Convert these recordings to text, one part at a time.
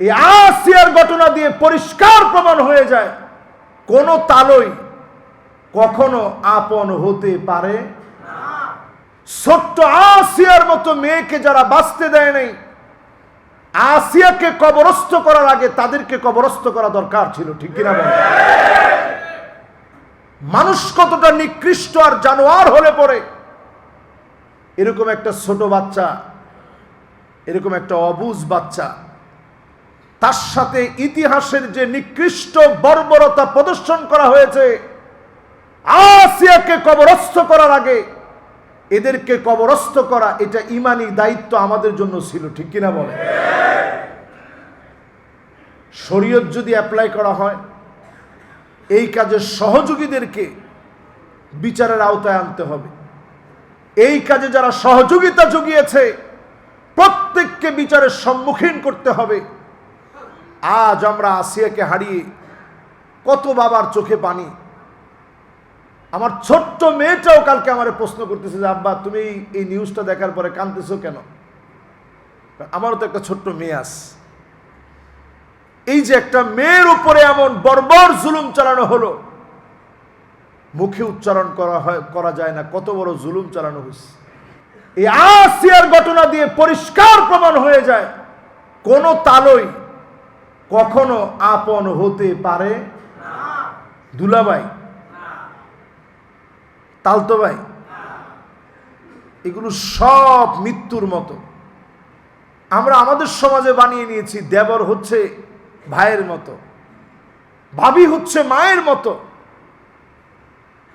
এই আসিয়ার ঘটনা দিয়ে পরিষ্কার প্রমাণ হয়ে যায়। কোন তালই কখনো আপন হতে পারে ছোট্ট আসিয়ার মতো মেয়েকে যারা বাঁচতে দেয় নাই, আসিয়াকে কবরস্থ করার আগে তাদেরকে কবরস্থ করা দরকার ছিল, ঠিক কিনা বলেন মানুষ কতটা নিকৃষ্ট আর জানোয়ার হলে পড়ে। এরকম একটা ছোট বাচ্চা, এরকম একটা অবুজ বাচ্চা তার সাথে ইতিহাসের যে নিকৃষ্ট বর্বরতা প্রদর্শন করা হয়েছে, আসিয়াকে কবরস্থ করার আগে, এদেরকে কবরস্থ করা এটা ইমানি দায়িত্ব আমাদের জন্য ছিল, ঠিক কিনা বলে শরীয়ত যদি অ্যাপ্লাই করা হয়, এই কাজের সহযোগীদেরকে বিচারের আওতায় আনতে হবে। এই কাজে যারা সহযোগিতা জুগিয়েছে, প্রত্যেককে বিচারের সম্মুখীন করতে হবে। আজ আমরা আসিয়াকে হারিয়ে কত বাবার চোখে পানি। আমার ছোট্ট মেয়েটাও কালকে আমার প্রশ্ন করতেছে যে, আব্বা, তুমি এই নিউজটা দেখার পরে কাঁদতেছো কেন? আমারও তো একটা ছোট্ট মেয়ে আস এই যে একটা মেয়ের উপরে এমন বর্বর জুলুম চালানো হলো, মুখে উচ্চারণ করা হয়, করা যায় না, কত বড় জুলুম চালানো হয়েছে। এই আসিয়ার ঘটনা দিয়ে পরিষ্কার প্রমাণ হয়ে যায়, কোন তালই কখনো আপন হতে পারে? দুলাভাই তালতো ভাই এগুলো সব মৃত্যুর মতো। আমরা আমাদের সমাজে বানিয়ে নিয়েছি, দেবর হচ্ছে ভাইয়ের মতো, ভাবি হচ্ছে মায়ের মতো।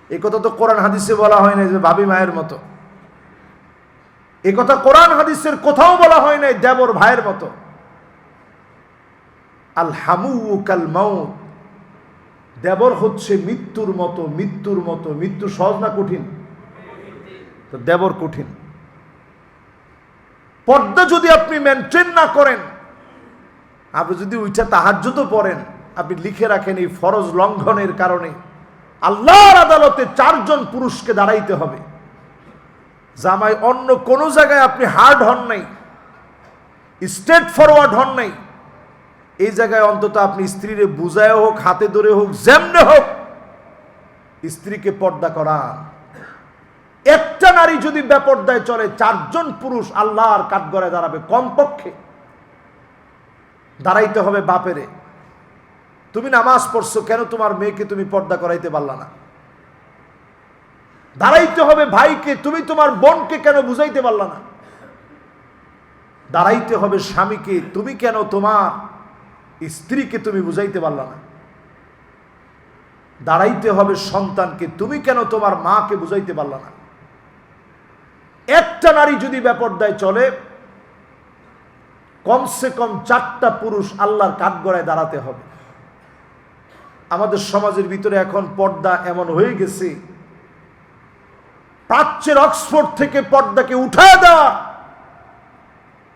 এ কথা তো কোরআন হাদিসে বলা হয় না যে ভাবি মায়ের মতো। এ কথা কোরআন হাদিসের কোথাও বলা হয় নাই, দেবর ভাইয়ের মতো। আল হামু কাল মাউত। দেবর হচ্ছে মৃত্যুর মতো মৃত্যুর মতো, মৃত্যু সহজ না কঠিন? তো দেবর কঠিন। পর্দা যদি আপনি মেনটেন না করেন, আপনি যদি ওইটা তাহাজ্যত পড়েন, আপনি লিখে রাখেন এই ফরজ লঙ্ঘনের কারণে, আল্লাহর আদালতে চারজন পুরুষকে দাঁড়াইতে হবে। জামাই অন্য কোনো জায়গায় আপনি হার্ড হন নাই স্ট্রেট ফরওয়ার্ড হন নাই এই জায়গায় অন্তত আপনি স্ত্রীরে বুঝায় হোক, হাতে ধরে হোক, যেমনে হোক, স্ত্রীকে পর্দা করান একটা নারী যদি বেপর্দায় চলে, চারজন পুরুষ আল্লাহর কাঠগড়ায় দাঁড়াবে কমপক্ষে। দাঁড়াইতে হবে বাপেরে। তুমি নামাজ পড়ছো, কেন তোমার মেয়েকে তুমি পর্দা করাইতে পারলা না? দাঁড়াইতে হবে ভাইকে, তুমি তোমার বোনকে কেন বুঝাইতে পারলা না? দাঁড়াইতে হবে স্বামীকে, তুমি কেন তোমার স্ত্রীকে তুমি বুঝাইতে পারলা না। দাঁড়াইতে হবে সন্তানকে, তুমি কেন তোমার মাকে বুঝাইতে পারলা না? একটা নারী যদি ব্যাপারদায় চলে, কমসে কম চারটা পুরুষ আল্লাহর কাঠগড়ায় দাঁড়াতে হবে। আমাদের সমাজের ভিতরে এখন পর্দা এমন হয়ে গেছে, প্রাচ্যের অক্সফোর্ড থেকে পর্দাকে উঠায় দেওয়া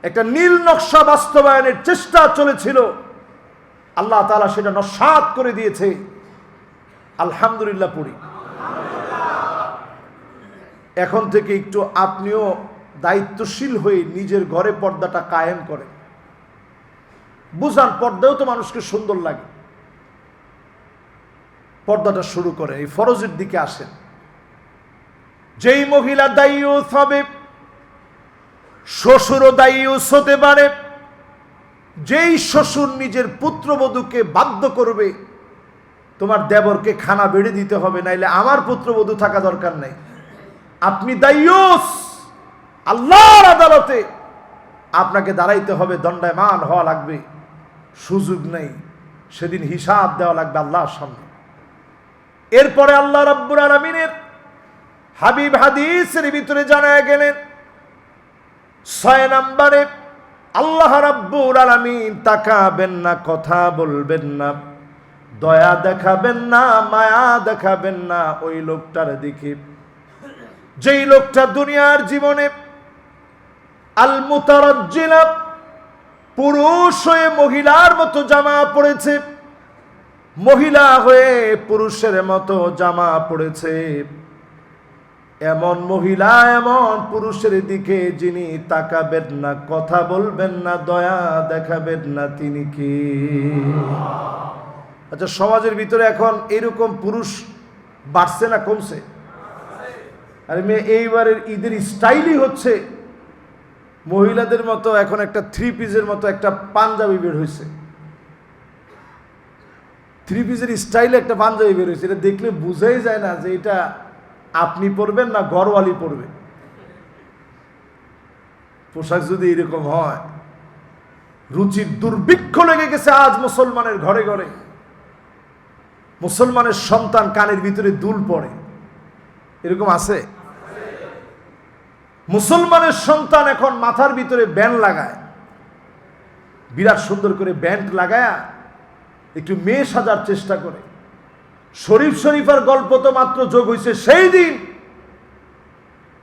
একটা নীল নকশা বাস্তবায়নের চেষ্টা চলেছিল। আল্লাহ তালা সেটা নস্বাত করে দিয়েছে। আলহামদুলিল্লাহ পড়ি। এখন থেকে একটু আপনিও দায়িত্বশীল হয়ে নিজের ঘরে পর্দাটা কায়েম করেন। বুঝান, পর্দাও তো মানুষকে সুন্দর লাগে। পর্দাটা শুরু করে এই ফরজের দিকে আসেন। যেই মহিলা দায়ুস হবে শ্বশুরও দায়ুস হতে পারে। যেই শ্বশুর নিজের পুত্রবধূকে বাধ্য করবে, তোমার দেবরকে খানা বেড়ে দিতে হবে, নাইলে আমার পুত্রবধূ থাকা দরকার নাই। আপনি দায়ুস, আল্লাহর আদালতে আপনাকে দাঁড়াইতে হবে, দণ্ডায়মান হওয়া লাগবে। সুযোগ নেই, সেদিন হিসাব দেওয়া লাগবে আল্লাহর সামনে। এরপরে আল্লাহ রব্বুর আলমিনের হাবিব হাদিসের ভিতরে জানায় গেলেন, ছয় নম্বরে আল্লাহ রাব্বুর আলামিন তাকাবেন না, কথা বলবেন না, দয়া দেখাবেন না, মায়া দেখাবেন না ওই লোকটার দিকে। যেই লোকটা দুনিয়ার জীবনে আল মুতারাজ্জিলা পুরুষ হয়ে মহিলার মতো জামা পড়েছে, মহিলা হয়ে পুরুষের মতো জামা পড়েছে। এমন মহিলা, এমন পুরুষের দিকে যিনি তাকাবেন না, কথা বলবেন না, দয়া দেখাবেন না, তিনি কি? আচ্ছা সমাজের ভিতরে এখন এরকম পুরুষ বাড়ছে না, কমছে? আরে মেয়ে, এইবারের ঈদের স্টাইলই হচ্ছে মহিলাদের মতো, এখন একটা থ্রি পিসের মতো একটা পাঞ্জাবি বের হয়েছে। থ্রি পিসের স্টাইলে একটা পাঞ্জাবি বের হয়েছে। এটা দেখলে বোঝাই যায় না যে এটা আপনি পরবেন না গরওয়ালি পরবে পোশাক যদি এরকম হয়, রুচির দুর্ভিক্ষ লেগে গেছে আজ মুসলমানের ঘরে ঘরে। মুসলমানের সন্তান কানের ভিতরে দুল পড়ে। এরকম আছে? মুসলমানের সন্তান এখন মাথার ভিতরে ব্যান্ড লাগায়। বিরাট সুন্দর করে ব্যান্ড লাগায়া একটু মেয়ে সাজার চেষ্টা করে। শরীফ শরীফার গল্প তো মাত্র যোগ হয়েছে সেই দিন।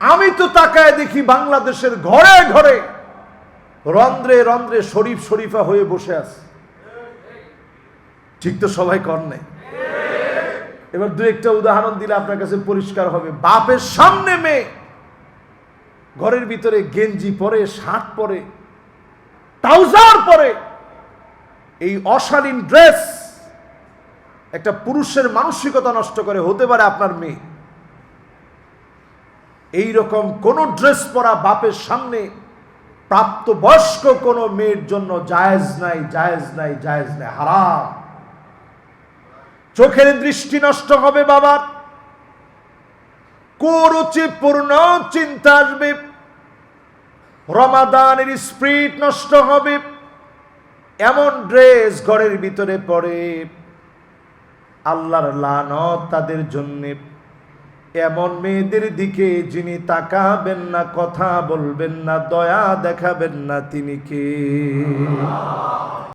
আমি তো তাকায় দেখি বাংলাদেশের ঘরে ঘরে রন্ধ্রে রন্ধ্রে শরীফ শরীফা হয়ে বসে আছে। ঠিক তো সবাই কর নাই? এবার দু একটা উদাহরণ দিলে আপনার কাছে পরিষ্কার হবে। বাপের সামনে মেয়ে, ঘরের ভিতরে গেঞ্জি পরে, শার্ট পরে, ট্রাউজার পরে, এই অশালীন ড্রেস একটা পুরুষের মানসিকতা নষ্ট করে, হতে পারে আপনার মেয়ে। এই রকম কোন ড্রেস পরা বাপের সামনে প্রাপ্তবয়স্ক কোন মেয়ের জন্য জায়েজ নাই জায়েজ নাই জায়েজ নাই, হারাম। চোখের দৃষ্টি নষ্ট হবে বাবার। কুরুচিপূর্ণ চিন্তা আসবে। রমাদানের স্প্রিট নষ্ট হবে। এমন ড্রেস ঘরের ভিতরে পড়ে। আল্লাহর লানত তাদের জন্যে। এমন মেয়েদের দিকে যিনি তাকাবেন না, কথা বলবেন না, দয়া দেখাবেন না তিনি কে?